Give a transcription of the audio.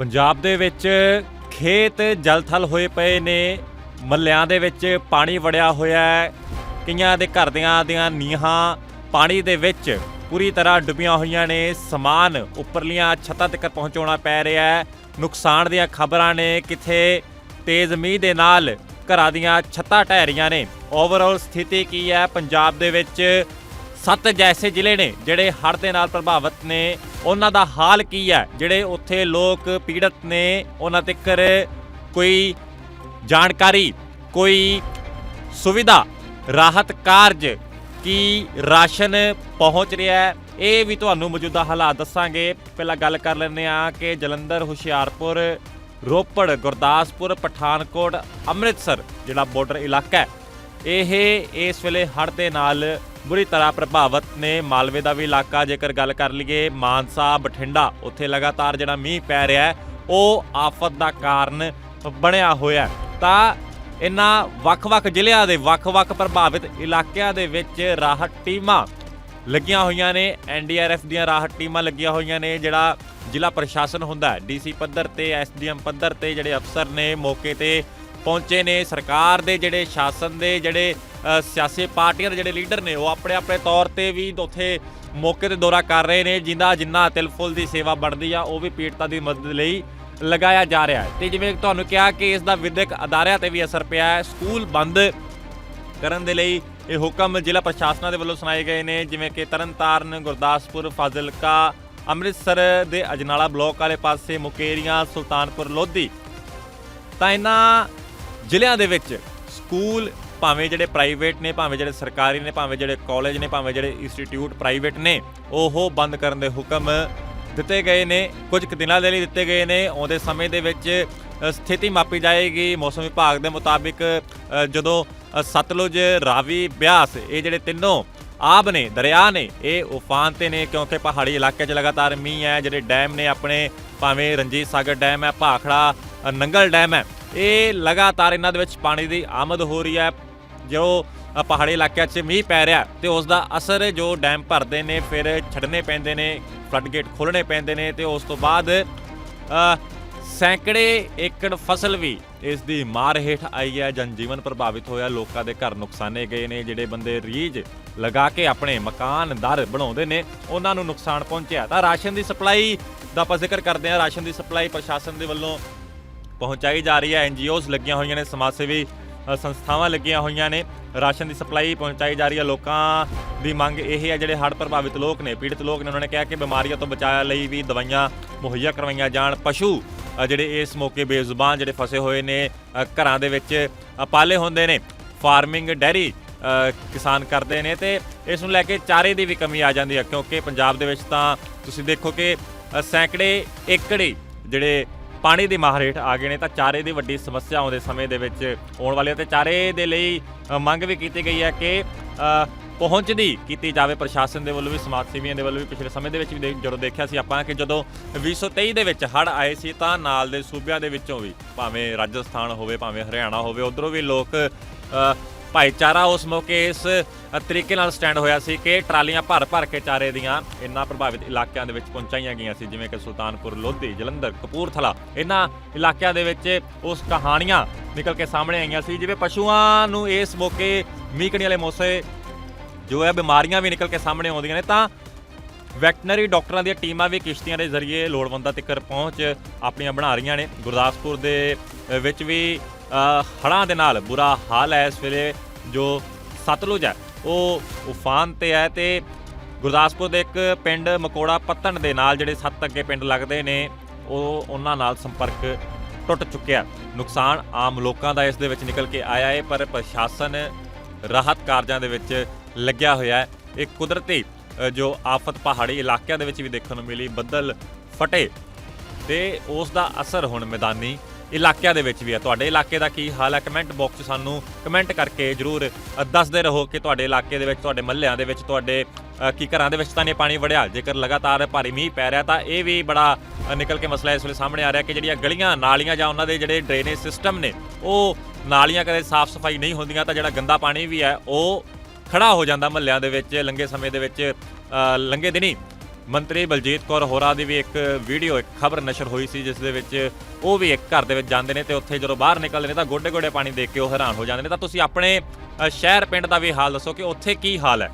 ਪੰਜਾਬ ਦੇ ਵਿੱਚ ਖੇਤ ਜਲਥਲ ਹੋਏ ਪਏ ਨੇ, ਮੱਲਿਆਂ ਦੇ ਵਿੱਚ ਪਾਣੀ ਵੜਿਆ ਹੋਇਆ ਹੈ, ਕਈਆਂ ਦੇ ਘਰ ਦੀਆਂ ਦੀਆਂ ਨੀਹਾਂ ਪਾਣੀ ਦੇ ਵਿੱਚ ਪੂਰੀ ਤਰ੍ਹਾਂ ਡੁੱਬੀਆਂ ਹੋਈਆਂ ਨੇ, ਸਮਾਨ ਉੱਪਰਲੀਆਂ ਛੱਤਾਂ ਤੱਕ ਪਹੁੰਚਾਉਣਾ ਪੈ ਰਿਹਾ ਹੈ। ਨੁਕਸਾਨ ਦੀਆਂ ਖਬਰਾਂ ਨੇ ਕਿਥੇ ਤੇਜ਼ ਮੀਂਹ ਦੇ ਨਾਲ ਘਰਾਂ ਦੀਆਂ ਛੱਤਾਂ ਢਹਿ ਰਹੀਆਂ ਨੇ। ਓਵਰਆਲ ਸਥਿਤੀ ਕੀ ਹੈ? ਪੰਜਾਬ ਦੇ ਵਿੱਚ ਸੱਤ ਜੈਸੇ ਜ਼ਿਲ੍ਹੇ ਨੇ ਜਿਹੜੇ ਹੜ੍ਹ ਦੇ ਨਾਲ ਪ੍ਰਭਾਵਿਤ ਨੇ। ਉਹਨਾਂ ਦਾ ਹਾਲ ਕੀ ਹੈ? ਜਿਹੜੇ ਉੱਥੇ ਲੋਕ ਪੀੜਤ ਨੇ, ਉਹਨਾਂ ਤੱਕ ਕੋਈ ਜਾਣਕਾਰੀ, ਕੋਈ ਸੁਵਿਧਾ, ਰਾਹਤ ਕਾਰਜ ਕੀ ਰਾਸ਼ਨ ਪਹੁੰਚ ਰਿਹਾ ਹੈ? ਇਹ ਵੀ ਤੁਹਾਨੂੰ ਮੌਜੂਦਾ ਹਾਲਾਤ ਦੱਸਾਂਗੇ। ਪਹਿਲਾਂ ਗੱਲ ਕਰ ਲੈਂਦੇ ਆ ਕਿ ਜਲੰਧਰ, ਹੁਸ਼ਿਆਰਪੁਰ, ਰੋਪੜ, ਗੁਰਦਾਸਪੁਰ, ਪਠਾਨਕੋਟ, ਅੰਮ੍ਰਿਤਸਰ ਜਿਹੜਾ ਬਾਰਡਰ ਇਲਾਕਾ ਹੈ ਇਹ ਇਸ ਵੇਲੇ ਹੜ੍ਹ ਦੇ ਨਾਲ ਬੁਰੀ ਤਰ੍ਹਾਂ ਪ੍ਰਭਾਵਿਤ ਨੇ। ਮਾਲਵੇ ਦਾ ਵੀ ਇਲਾਕਾ, ਜੇਕਰ ਗੱਲ ਕਰ ਲਈਏ, ਮਾਨਸਾ, ਬਠਿੰਡਾ, ਉੱਥੇ ਲਗਾਤਾਰ ਜਿਹੜਾ ਮੀਂਹ ਪੈ ਰਿਹਾ ਹੈ, ਉਹ ਆਫਤ ਦਾ ਕਾਰਨ ਬਣਿਆ ਹੋਇਆ ਤਾਂ ਇਹਨਾਂ ਵੱਖ-ਵੱਖ ਜ਼ਿਲ੍ਹਿਆਂ ਦੇ, ਵੱਖ-ਵੱਖ ਪ੍ਰਭਾਵਿਤ ਇਲਾਕਿਆਂ ਦੇ ਵਿੱਚ ਰਾਹਤ ਟੀਮਾਂ ਲੱਗੀਆਂ ਹੋਈਆਂ ਨੇ। ਐਨਡੀਆਰਐਫ ਦੀਆਂ ਰਾਹਤ ਟੀਮਾਂ ਲੱਗੀਆਂ ਹੋਈਆਂ ਨੇ, ਜਿਹੜਾ ਜ਼ਿਲ੍ਹਾ ਪ੍ਰਸ਼ਾਸਨ ਹੁੰਦਾ ਹੈ ਡੀਸੀ ਪੱਧਰ ਤੇ ਐਸਡੀਐਮ ਪੱਧਰ ਤੇ ਜਿਹੜੇ ਅਫਸਰ ਨੇ ਮੌਕੇ ਤੇ ਪਹੁੰਚੇ ਨੇ। ਸਰਕਾਰ ਦੇ ਜਿਹੜੇ ਸ਼ਾਸਨ ਦੇ ਜਿਹੜੇ ਸਿਆਸੀ ਪਾਰਟੀਆਂ ਦੇ ਜਿਹੜੇ ਲੀਡਰ ਨੇ, ਉਹ ਆਪਣੇ ਆਪਣੇ ਤੌਰ ਤੇ ਵੀ ਉੱਥੇ ਮੌਕੇ ਤੇ ਦੌਰਾ ਕਰ ਰਹੇ ਨੇ, ਜਿੰਦਾ ਜਿੰਨਾ ਤਿਲਫੁਲ ਦੀ ਸੇਵਾ ਬਣਦੀ ਆ, ਉਹ ਵੀ ਪੀੜਤਾਂ ਦੀ ਮਦਦ ਲਈ ਲਗਾਇਆ ਜਾ ਰਿਹਾ ਹੈ। ਤੇ ਜਿਵੇਂ ਤੁਹਾਨੂੰ ਕਿਹਾ ਕਿ ਇਸ ਦਾ ਵਿਦਿਅਕ ਅਦਾਰਿਆਂ ਤੇ ਵੀ ਅਸਰ ਪਿਆ ਹੈ, ਸਕੂਲ ਬੰਦ ਕਰਨ ਦੇ ਲਈ ਇਹ ਹੁਕਮ ਜ਼ਿਲ੍ਹਾ ਪ੍ਰਸ਼ਾਸਨਾਂ ਦੇ ਵੱਲੋਂ ਸੁਣਾਏ ਗਏ ਨੇ, ਜਿਵੇਂ ਕਿ ਤਰਨਤਾਰਨ, ਗੁਰਦਾਸਪੁਰ, ਫਾਜ਼ਿਲਕਾ, ਅੰਮ੍ਰਿਤਸਰ ਦੇ ਅਜਨਾਲਾ ਬਲਾਕ ਵਾਲੇ ਪਾਸੇ, ਮੁਕੇਰੀਆਂ, ਸੁਲਤਾਨਪੁਰ, ਲੋਧੀ। ਤਾਂ ਇਹਨਾਂ ਜ਼ਿਲ੍ਹਿਆਂ ਦੇ ਵਿੱਚ ਸਕੂਲ ਭਾਵੇਂ ਜਿਹੜੇ ਪ੍ਰਾਈਵੇਟ ਨੇ, ਭਾਵੇਂ ਜਿਹੜੇ ਸਰਕਾਰੀ ਨੇ, ਭਾਵੇਂ ਜਿਹੜੇ ਕਾਲਜ ਨੇ, ਭਾਵੇਂ ਜਿਹੜੇ ਇੰਸਟੀਚਿਊਟ ਪ੍ਰਾਈਵੇਟ ਨੇ, ਉਹ ਬੰਦ ਕਰਨ ਦੇ ਹੁਕਮ ਦਿੱਤੇ ਗਏ ਨੇ। ਕੁਝ ਕੁ ਦਿਨਾਂ ਦੇ ਲਈ ਦਿੱਤੇ ਗਏ ਨੇ। ਆਉਂਦੇ ਸਮੇਂ ਦੇ ਵਿੱਚ ਸਥਿਤੀ ਮਾਪੀ ਜਾਏਗੀ। ਮੌਸਮ ਵਿਭਾਗ ਦੇ ਮੁਤਾਬਿਕ ਜਦੋਂ ਸਤਲੁਜ, ਰਾਵੀ, ਬਿਆਸ, ਇਹ ਜਿਹੜੇ ਤਿੰਨੋਂ ਆਬ ਨੇ, ਦਰਿਆ ਨੇ, ਇਹ ਉਫਾਨ ਤੇ ਨੇ ਕਿਉਂਕਿ ਪਹਾੜੀ ਇਲਾਕੇ 'ਚ ਲਗਾਤਾਰ ਮੀਂਹ ਹੈ। ਜਿਹੜੇ ਡੈਮ ਨੇ ਆਪਣੇ, ਭਾਵੇਂ ਰਣਜੀਤ ਸਾਗਰ ਡੈਮ ਹੈ, ਭਾਖੜਾ ਨੰਗਲ ਡੈਮ ਹੈ ਇਹ ਲਗਾਤਾਰ ਇਹਨਾਂ ਦੇ ਵਿੱਚ ਪਾਣੀ ਦੀ ਆਮਦ ਹੋ ਰਹੀ ਹੈ। ਜੋ ਪਹਾੜੀ ਇਲਾਕਿਆਂ 'ਚ ਮੀਂਹ ਪੈ ਰਿਹਾ ਤੇ ਉਸ ਦਾ ਅਸਰ ਜੋ ਡੈਮ ਭਰਦੇ ਨੇ, ਫਿਰ ਛੱਡਣੇ ਪੈਂਦੇ ਨੇ ਫਲੱਡ ਗੇਟ ਖੋਲਣੇ ਪੈਂਦੇ ਨੇ ਤੇ ਉਸ ਤੋਂ ਬਾਅਦ ਸੈਂਕੜੇ ਏਕੜ ਫਸਲ ਵੀ ਇਸ ਦੀ ਮਾਰ ਹੇਠ ਆਈ ਹੈ। ਜਨਜੀਵਨ ਪ੍ਰਭਾਵਿਤ ਹੋਇਆ। ਲੋਕਾਂ ਦੇ ਘਰ ਨੁਕਸਾਨੇ ਗਏ ਨੇ। ਜਿਹੜੇ ਬੰਦੇ ਰੀਜ ਲਗਾ ਕੇ ਆਪਣੇ ਮਕਾਨ, ਦਰ ਬਣਾਉਂਦੇ ਨੇ, ਉਹਨਾਂ ਨੂੰ ਨੁਕਸਾਨ ਪਹੁੰਚਿਆ। ਤਾਂ ਰਾਸ਼ਨ ਦੀ ਸਪਲਾਈ ਦਾ ਆਪਾਂ ਜ਼ਿਕਰ ਕਰਦੇ ਹਾਂ। ਰਾਸ਼ਨ ਦੀ ਸਪਲਾਈ ਪ੍ਰਸ਼ਾਸਨ ਦੇ ਵੱਲੋਂ ਪਹੁੰਚਾਈ ਜਾ ਰਹੀ ਹੈ। ਐਨਜੀਓਜ਼ ਲੱਗੀਆਂ ਹੋਈਆਂ ਨੇ ਸਮਾਜ ਸੇਵੀ ਸੰਸਥਾਵਾਂ ਲੱਗੀਆਂ ਹੋਈਆਂ ਨੇ। ਰਾਸ਼ਨ ਦੀ ਸਪਲਾਈ ਪਹੁੰਚਾਈ ਜਾ ਰਹੀ ਹੈ। ਲੋਕਾਂ ਦੀ ਮੰਗ ਇਹ ਹੈ ਜਿਹੜੇ ਹੜ੍ਹ ਪ੍ਰਭਾਵਿਤ ਲੋਕ ਨੇ ਪੀੜਤ ਲੋਕ ਨੇ ਉਹਨਾਂ ਨੇ ਕਿਹਾ ਕਿ ਬਿਮਾਰੀਆਂ ਤੋਂ ਬਚਾਅ ਲਈ ਵੀ ਦਵਾਈਆਂ ਮੁਹੱਈਆ ਕਰਵਾਈਆਂ ਜਾਣ। ਪਸ਼ੂ ਜਿਹੜੇ ਇਸ ਮੌਕੇ ਬੇਜ਼ੁਬਾਨ ਜਿਹੜੇ ਫਸੇ ਹੋਏ ਨੇ ਘਰਾਂ ਦੇ ਵਿੱਚ ਪਾਲੇ ਹੁੰਦੇ ਨੇ। ਫਾਰਮਿੰਗ ਡੈਰੀ ਕਿਸਾਨ ਕਰਦੇ ਨੇ ਤੇ ਇਸ ਨੂੰ ਲੈ ਕੇ ਚਾਰੇ ਦੀ ਵੀ ਕਮੀ ਆ ਜਾਂਦੀ ਹੈ। ਕਿਉਂਕਿ ਪੰਜਾਬ ਦੇ ਵਿੱਚ ਤਾਂ ਤੁਸੀਂ ਦੇਖੋ ਕਿ ਅ, ਸੈਂਕੜੇ ਏਕੜੇ ਜਿਹੜੇ ਪਾਣੀ ਦੀ ਮਾਹਰ ਹੇਠ ਆ ਗਏ ਨੇ ਤਾਂ ਚਾਰੇ ਦੀ ਵੱਡੀ ਸਮੱਸਿਆ ਆਉਂਦੇ ਸਮੇਂ ਦੇ ਵਿੱਚ ਆਉਣ ਵਾਲੀ ਹੈ ਤੇ ਚਾਰੇ ਦੇ ਲਈ ਮੰਗ ਵੀ ਕੀਤੀ ਗਈ ਹੈ ਕਿ ਅ, ਪਹੁੰਚਦੀ ਕੀਤੀ ਜਾਵੇ। ਪ੍ਰਸ਼ਾਸਨ ਦੇ ਵੱਲੋਂ ਵੀ ਸਮਾਜ ਸੇਵੀਆਂ ਦੇ ਵੱਲੋਂ ਵੀ ਪਿਛਲੇ ਸਮੇਂ ਦੇ ਵਿੱਚ ਵੀ ਦੇਖ- ਜਦੋਂ ਦੇਖਿਆ ਸੀ ਆਪਾਂ ਕਿ ਜਦੋਂ 2023 ਦੇ ਵਿੱਚ ਹੜ੍ਹ ਆਏ ਸੀ ਤਾਂ ਨਾਲ ਦੇ ਸੂਬਿਆਂ ਦੇ ਵਿੱਚੋਂ ਵੀ ਭਾਵੇਂ ਰਾਜਸਥਾਨ ਹੋਵੇ ਭਾਵੇਂ ਹਰਿਆਣਾ ਹੋਵੇ ਉਧਰੋਂ ਵੀ ਲੋਕ ਭਾਈਚਾਰਾ ਉਸ ਮੌਕੇ ਇਸ ਤਰੀਕੇ ਨਾਲ ਸਟੈਂਡ ਹੋਇਆ ਸੀ ਕਿ ਟਰਾਲੀਆਂ ਭਰ ਭਰ ਕੇ ਚਾਰੇ ਦੀਆਂ ਇਨ੍ਹਾਂ ਪ੍ਰਭਾਵਿਤ ਇਲਾਕਿਆਂ ਦੇ ਵਿੱਚ ਪਹੁੰਚਾਈਆਂ ਗਈਆਂ ਸੀ, ਜਿਵੇਂ ਕਿ ਸੁਲਤਾਨਪੁਰ, ਲੋਧੀ, ਜਲੰਧਰ, ਕਪੂਰਥਲਾ, ਇਹਨਾਂ ਇਲਾਕਿਆਂ ਦੇ ਵਿੱਚ ਉਸ ਕਹਾਣੀਆਂ ਨਿਕਲ ਕੇ ਸਾਹਮਣੇ ਆਈਆਂ ਸੀ, ਜਿਵੇਂ ਪਸ਼ੂਆਂ ਨੂੰ ਇਸ ਮੌਕੇ ਮੀਂਹ ਵਾਲੇ ਮੌਸੇ ਜੋ ਹੈ ਬਿਮਾਰੀਆਂ ਵੀ ਨਿਕਲ ਕੇ ਸਾਹਮਣੇ ਆਉਂਦੀਆਂ ਨੇ, ਤਾਂ ਵੈਟਨਰੀ ਡਾਕਟਰਾਂ ਦੀਆਂ ਟੀਮਾਂ ਵੀ ਕਿਸ਼ਤੀਆਂ ਦੇ ਜ਼ਰੀਏ ਲੋੜਵੰਦਾਂ ਤੱਕ ਪਹੁੰਚ ਆਪਣੀਆਂ ਬਣਾ ਰਹੀਆਂ ਨੇ, ਗੁਰਦਾਸਪੁਰ ਦੇ ਵਿੱਚ ਵੀ ਅ, ਹੜ੍ਹਾਂ ਦੇ ਨਾਲ ਬੁਰਾ ਹਾਲ ਹੈ ਇਸ ਵੇਲੇ ਜੋ ਸਤਲੁਜ ਹੈ। ਉਹ ਉਫਾਨ ਤੇ ਹੈ ਤੇ ਗੁਰਦਾਸਪੁਰ ਦੇ ਇੱਕ ਪਿੰਡ ਮਕੋੜਾ ਪੱਤਣ ਦੇ ਨਾਲ ਜਿਹੜੇ ਸੱਤ ਅੱਗੇ ਪਿੰਡ ਲੱਗਦੇ ਨੇ ਉਹ ਉਹਨਾਂ ਨਾਲ ਸੰਪਰਕ ਟੁੱਟ ਚੁੱਕਿਆ ਨੁਕਸਾਨ ਆਮ ਲੋਕਾਂ ਦਾ ਇਸ ਦੇ ਵਿੱਚ ਨਿਕਲ ਕੇ ਆਇਆ ਹੈ ਪਰ ਪ੍ਰਸ਼ਾਸਨ ਰਾਹਤ ਕਾਰਜਾਂ ਦੇ ਵਿੱਚ ਲੱਗਿਆ ਹੋਇਆ ਹੈ। ਇਹ ਕੁਦਰਤੀ ਜੋ ਆਫਤ ਪਹਾੜੀ ਇਲਾਕਿਆਂ ਦੇ ਵਿੱਚ ਵੀ ਦੇਖਣ ਨੂੰ ਮਿਲੀ ਬੱਦਲ ਫਟੇ ਤੇ ਉਸ ਦਾ ਅਸਰ ਹੁਣ ਮੈਦਾਨੀ ਇਲਾਕਿਆਂ ਦੇ ਵਿੱਚ ਵੀ ਹੈ। ਤੁਹਾਡੇ ਇਲਾਕੇ ਦਾ ਕੀ ਹਾਲ ਹੈ? ਕਮੈਂਟ ਬਾਕਸ 'ਚ ਸਾਨੂੰ ਕਮੈਂਟ ਕਰਕੇ ਜਰੂਰ ਦੱਸਦੇ ਰਹੋ ਕਿ ਤੁਹਾਡੇ ਇਲਾਕੇ ਦੇ ਵਿੱਚ ਤੁਹਾਡੇ ਮਹੱਲਿਆਂ ਦੇ ਵਿੱਚ ਤੁਹਾਡੇ ਅ, ਕੀ ਘਰਾਂ ਦੇ ਵਿੱਚ ਤਾਂ ਨਹੀਂ ਪਾਣੀ ਵੜਿਆ? ਜੇਕਰ ਲਗਾਤਾਰ ਭਾਰੀ ਮੀਂਹ ਪੈ ਰਿਹਾ ਤਾਂ ਇਹ ਵੀ ਬੜਾ ਨਿਕਲ ਕੇ ਮਸਲਾ ਇਸ ਵੇਲੇ ਸਾਹਮਣੇ ਆ ਰਿਹਾ ਕਿ ਜਿਹੜੀਆਂ ਗਲੀਆਂ ਨਾਲੀਆਂ ਜਾਂ ਉਹਨਾਂ ਦੇ ਜਿਹੜੇ ਡਰੇਨੇਜ ਸਿਸਟਮ ਨੇ ਉਹ ਨਾਲੀਆਂ ਕਦੇ ਸਾਫ਼ ਸਫ਼ਾਈ ਨਹੀਂ ਹੁੰਦੀਆਂ ਤਾਂ ਜਿਹੜਾ ਗੰਦਾ ਪਾਣੀ ਵੀ ਹੈ ਉਹ ਖੜਾ ਹੋ ਜਾਂਦਾ ਮਹੱਲਿਆਂ ਦੇ ਵਿੱਚ ਲੰਗੇ ਸਮੇਂ ਦੇ ਵਿੱਚ ਅ, ਲੰਗੇ ਦਿਨੀ। ਮੰਤਰੀ ਬਲਜੀਤ ਕੌਰ ਹੋਰਾਂ ਦੀ ਵੀ ਇੱਕ ਵੀਡੀਓ, ਇੱਕ ਖਬਰ ਨਸ਼ਰ ਹੋਈ ਸੀ, ਜਿਸ ਦੇ ਵਿੱਚ ਉਹ ਵੀ ਇੱਕ ਘਰ ਦੇ ਵਿੱਚ ਜਾਂਦੇ ਨੇ ਤੇ ਉੱਥੇ ਜਦੋਂ ਬਾਹਰ ਨਿਕਲਦੇ ਨੇ ਤਾਂ ਗੋਡੇ ਗੋਡੇ ਪਾਣੀ ਦੇਖ ਕੇ ਉਹ ਹੈਰਾਨ ਹੋ ਜਾਂਦੇ ਨੇ। ਤਾਂ ਤੁਸੀਂ ਆਪਣੇ ਸ਼ਹਿਰ, ਪਿੰਡ ਦਾ ਵੀ ਹਾਲ ਦੱਸੋ ਕਿ ਉੱਥੇ ਕੀ ਹਾਲ ਹੈ?